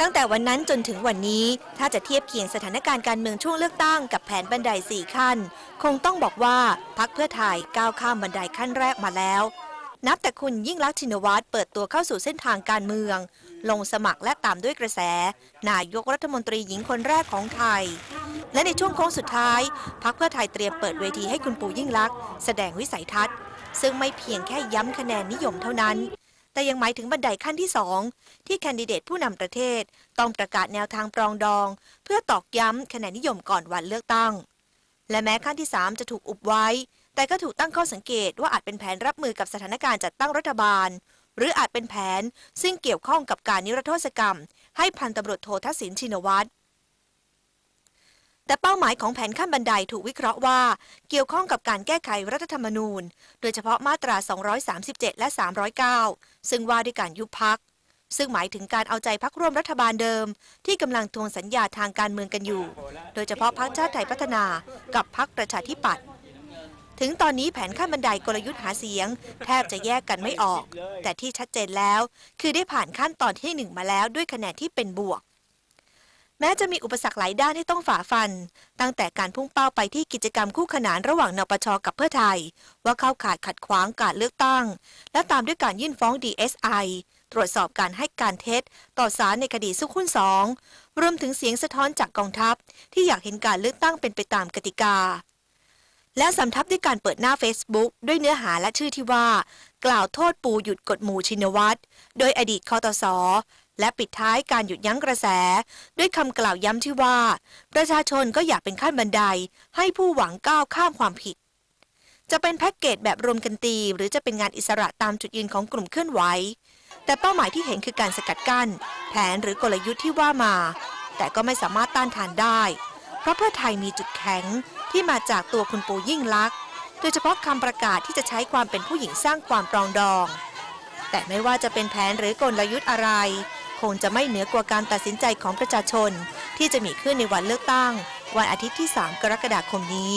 ตั้งแต่วันนั้นจนถึงวันนี้ ถ้าจะเทียบเคียงสถานการณ์การเมืองช่วงเลือกตั้งกับแผนบันไดสี่ขั้น คงต้องบอกว่าพักเพื่อไทยก้าวข้ามบันไดขั้นแรกมาแล้ว นับแต่คุณยิ่งลักษณ์ชินวัตรเปิดตัวเข้าสู่เส้นทางการเมือง ลงสมัครและตามด้วยกระแส นายกรัฐมนตรีหญิงคนแรกของไทย และในช่วงโค้งสุดท้ายพักเพื่อไทยเตรียมเปิดเวทีให้คุณปู่ยิ่งลักษณ์แสดงวิสัยทัศน์ ซึ่งไม่เพียงแค่ย้ำคะแนนนิยมเท่านั้น แต่ยังหมายถึงบันไดขั้นที่2ที่แคนดิเดตผู้นำประเทศ ต้องประกาศแนวทางปรองดอง เพื่อตอกย้ำคะแนนนิยมก่อนวันเลือกตั้ง และแม้ขั้นที่ 3 จะถูกอุบไว้ แต่ก็ถูกตั้งข้อสังเกตว่าอาจเป็นแผนรับมือกับสถานการณ์จัดตั้งรัฐบาล หรืออาจเป็นแผนซึ่งเกี่ยวข้องกับการนิรโทษกรรม ให้พันตำรวจโททักษิณชินวัตร แต่เป้าหมายของแผนขั้นบันไดถูกวิเคราะห์ว่า เกี่ยวข้องกับการแก้ไขรัฐธรรมนูญ โดยเฉพาะมาตรา 237 และ 309 ซึ่งว่าด้วยการยุบพัก ซึ่งหมายถึงการเอาใจพักร่วมรัฐบาลเดิม ที่กำลังทวงสัญญาทางการเมืองกันอยู่ โดยเฉพาะพักชาติไทยพัฒนากับพักประชาธิปัตย์ถึงตอนนี้แผนขั้นบันไดกลยุทธ์หาเสียง แทบจะแยกกันไม่ออก แต่ที่ชัดเจนแล้ว คือได้ผ่านขั้นตอนที่หนึ่งมาแล้วด้วยคะแนนที่เป็นบวก แม้จะมีอุปสรรคหลายด้านที่ต้องฝ่าฟัน ตั้งแต่การพุ่งเป้าไปที่กิจกรรมคู่ขนานระหว่างนปชกับเพื่อไทย ว่าเข้าข่ายขัดขวางการเลือกตั้ง และตามด้วยการยื่นฟ้อง DSI ตรวจสอบการให้การเท็จ ต่อสารในคดีสุขุนสองรวมถึงเสียงสะท้อนจากกองทัพ ที่อยากเห็นการเลือกตั้งเป็นไปตามกติกา และสำทับด้วยการเปิดหน้า Facebook ด้วยเนื้อหาและชื่อที่ว่า กล่าวโทษปูหยุดกฎหมู่ชินวัตรโดยอดีตคอตส และปิดท้ายการหยุดยั้งกระแส ด้วยคำกล่าวย้ำที่ว่า ประชาชนก็อยากเป็นขั้นบันได ให้ผู้หวังก้าวข้ามความผิด จะเป็นแพ็กเกจแบบรวมกันตี หรือจะเป็นงานอิสระตามจุดยืนของกลุ่มเคลื่อนไหว แต่เป้าหมายที่เห็นคือการสกัดกั้น แผนหรือกลยุทธ์ที่ว่ามา แต่ก็ไม่สามารถต้านทานได้ เพราะเพื่อไทยมีจุดแข็งที่มาจากตัวคุณปู่ยิ่งลักษณ์โดยเฉพาะคำประกาศที่จะใช้ความเป็นผู้หญิงสร้างความปรองดอง แต่ไม่ว่าจะเป็นแผนหรือกลยุทธ์อะไร คงจะไม่เหนือกว่าการตัดสินใจของประชาชน ที่จะมีขึ้นในวันเลือกตั้ง วันอาทิตย์ที่ 3 กรกฎาคมนี้